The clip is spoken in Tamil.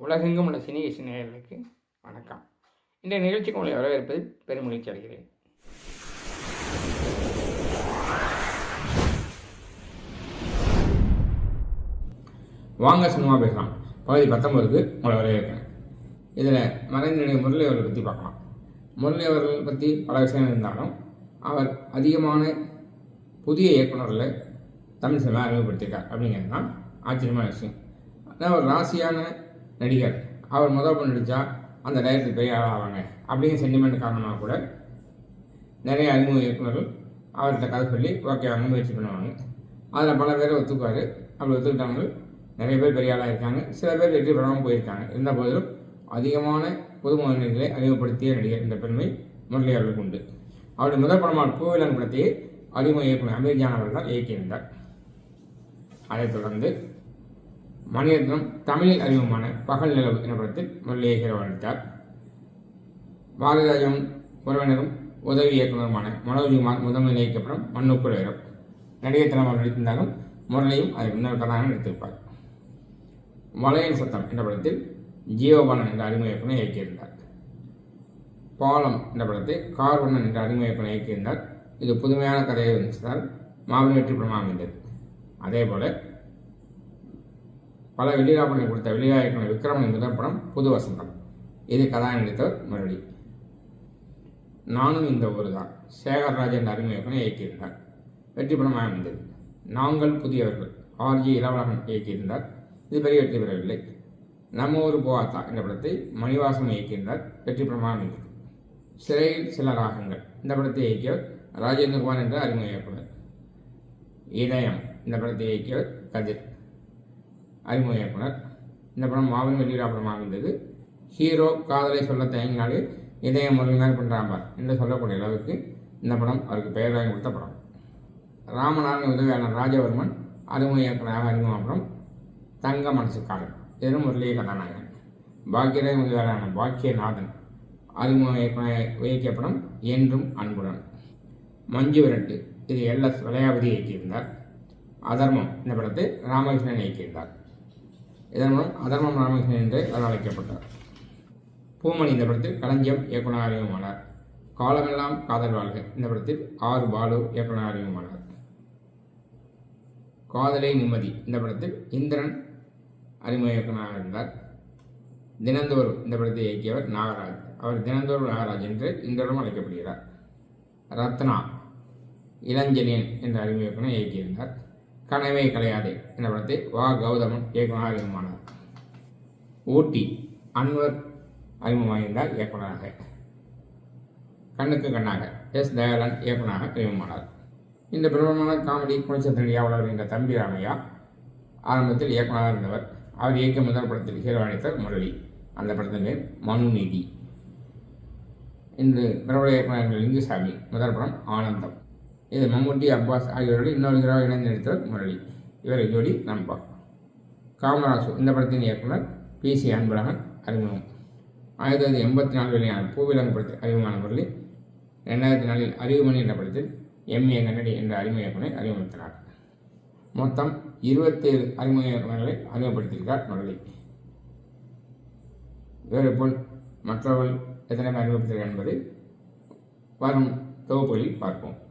உலகெங்கும் உள்ள சினி இசை நேயர்களுக்கு வணக்கம். இந்த நிகழ்ச்சிக்கு உங்களை வரவேற்பதில் பெரும் மகிழ்ச்சி அடைகிறேன். வாங்க சினிமா பேசலாம். பகுதி பத்தொம்பதுக்கு உங்களை வரவேற்கிறேன். இதில் மறைந்த முரளி அவர்களை பற்றி பார்க்கலாம். முரளி அவர்கள் பற்றி பல விஷயங்கள் இருந்தாலும் அவர் அதிகமான புதிய இயக்குநர்களை தமிழ் சினிமா அறிமுகப்படுத்தியிருக்கார் அப்படிங்கிறது தான் ஆச்சரியமான விஷயம். அதான் ஒரு ராசியான நடிகர். அவர் முதல் பண்ண நடித்தா அந்த டைரக்டர் பெரிய ஆள் ஆவாங்க. அப்படிங்கிற சென்டிமெண்ட் காரணமாக கூட நிறைய அறிமுக இயக்குநர்கள் அவர்கிட்ட கதை சொல்லி ஓகே அவங்க முயற்சி பண்ணுவாங்க. அதில் பல பேரை ஒத்துக்குவார். அப்படி ஒத்துக்கிட்டவங்க நிறைய பேர் பெரிய ஆளாக இருக்காங்க. சில பேர் வெற்றி பெறாமல் போயிருக்காங்க. இருந்த போதிலும் அதிகமான புதுமுக முதலீடுகளை அறிமுகப்படுத்திய நடிகர் இந்த பெருமை முரளி அவர்களுக்கு உண்டு. அவருடைய முதல் படமான பூவிலன் படத்தையே அறிமுக இயக்குனர் அமீர்ஜான் அவர்கள் இயக்கியிருந்தார். அதைத் தொடர்ந்து மணிரத்னம் தமிழில் அறிமுகமான பகல் நிலவு என்ற படத்தில் முரளி ஹீரோ பாரதிராஜன் உறவினரும் உதவி இயக்குனருமான மனோஜ்குமார் முதன்மை இயக்கப்படும் மண்ணுக்குள் உயரம் நடிகர் தினமாக நடித்திருந்தாலும் முரளியும் அதற்கு முன்னர் கதாநாயகன் நடித்திருப்பார். வளையல் சத்தம் என்ற படத்தில் ஜீவபாலன் என்ற அறிமுக இயக்குனர் இயக்கியிருந்தார். பாலம் என்ற படத்தை கார்வண்ணன் என்ற அறிமுக இயக்குனர் இயக்கியிருந்தார். இது புதுமையான கதையை இருந்ததால் மாபெரும் வெற்றி படமாக அமைந்தது. அதே பல வெளிநாடுகளை கொடுத்த வெளியா விக்ரம் இந்த படம் புது வசந்தம் இது கதாநாயகத்தவர் மறுபடி முரளி. நானும் இந்த ஊர் தான் சேகர்ராஜ் என்ற அறிமுக இயக்குனர் இயக்கியிருந்தார். வெற்றி படமாக அமைந்தது நாங்கள் புதியவர்கள். ஆர்ஜி இளவழகன் இயக்கியிருந்தார். இது பெரிய வெற்றி பெறவில்லை. நம்ம ஊர் போவாத்தா என்ற படத்தை மணிவாசன் இயக்கியிருந்தார். வெற்றி படமாக அமைந்தது சிறையில் சில ராகங்கள். இந்த படத்தை இயக்கியவர் ராஜேந்திரகுமார் என்ற அறிமுக இயக்குனர். இதயம் இந்த படத்தை இயக்கியவர் கதிர். அறிமுக இயக்குனர் இந்த படம் மாபெரும் வெற்றிவிழா படமாக இருந்தது ஹீரோ காதலை சொல்ல தயங்கினாலே இதயம் முருகனார் பண்ணுறாம்பார் என்று சொல்லக்கூடிய அளவுக்கு இந்த படம் அவருக்கு பெயர் வாங்கி கொடுத்த படம். ராமநாதன் உதவியாளர் ராஜவர்மன் அறிமுக இயக்குனராக அறிமுக படம் தங்க மனசுக்காரன் இதனும் முரளிய கதாநாயகன் பாக்கியராஜ் உதவியாளரான பாக்கியநாதன் அறிமுக இயக்குனர் இயக்கிய படம் என்றும் அன்புடன். மஞ்சு விரட்டு இது எல் எஸ் விளையாபதி இயக்கியிருந்தார். அதர்மம் இந்த படத்தை ராமகிருஷ்ணன் இயக்கியிருந்தார். இதன் மூலம் அதர்மம் ராமகிருஷ்ணன் என்று அவர் அழைக்கப்பட்டார் பூமணி இந்த படத்தில் களஞ்சியம் இயக்குனர் அறிமுகமானார் காலமெல்லாம் காதல் வாழ்க. இந்த படத்தில் ஆறு பாலு இயக்குனர் அறிமுகமானார் காதலை நிம்மதி. இந்த படத்தில் இந்திரன் அறிமுக இயக்குனராக இருந்தார். தினந்தோறும் இந்த படத்தை இயக்கியவர் நாகராஜ். அவர் தினந்தோறும் நாகராஜ் என்று இன்றளவும் அழைக்கப்படுகிறார். ரத்னா இளஞ்செழியன் என்ற அறிமுக இயக்குனர் இயக்கியிருந்தார். கனவே கலையாதே என்ற படத்தை வா. கௌதமன் இயக்குநராக அறிமுகமானார். ஊட்டி அன்வர் அறிமுகமாகியிருந்தார் இயக்குனராக கண்ணுக்கு கண்ணாக எஸ். தயாளன் இயக்குனராக அறிமுகமானார். இந்த பிரபலமான காமெடி குணச்சந்திரியாவளர் என்ற தம்பி ராமையா ஆரம்பத்தில் இயக்குனராக இருந்தவர். அவர் இயக்கிய முதல் படத்தில் ஹீரோ அணித்தார் முரளி. அந்த படத்தின் பேர் மனுநீதி இன்று பிரபல இயக்குநர் லிங்குசாமி. முதல் படம் ஆனந்தம். இது மம்முட்டி அப்பாஸ் ஆகியோரோடு இன்னொரு ஹீரோ இணைந்து நடித்தவர் முரளி. இவரை ஜோடி நம்பா காமராசு இந்த படத்தின் இயக்குனர் பி. சி. அன்பழகன் அறிமுகம். ஆயிரத்தி தொள்ளாயிரத்தி எண்பத்தி நாலு வெளியான பூவிலங்கு படத்தில் அறிமுகமான முரளி ரெண்டாயிரத்தி நாலில் அறிவுமணி என்ற படத்தில் எம். ஏ. கன்னடி என்ற அறிமுக இயக்குனரை அறிமுகத்தினார் மொத்தம் இருபத்தேழு அறிமுக இயக்குநர்களை அறிமுகப்படுத்தியிருக்கார் முரளி. இவரை போல் மற்றவர்கள் எத்தனை அறிமுகப்படுத்தினர் என்பது என்பதை வரும் தொகுப்புகளில் பார்ப்போம்.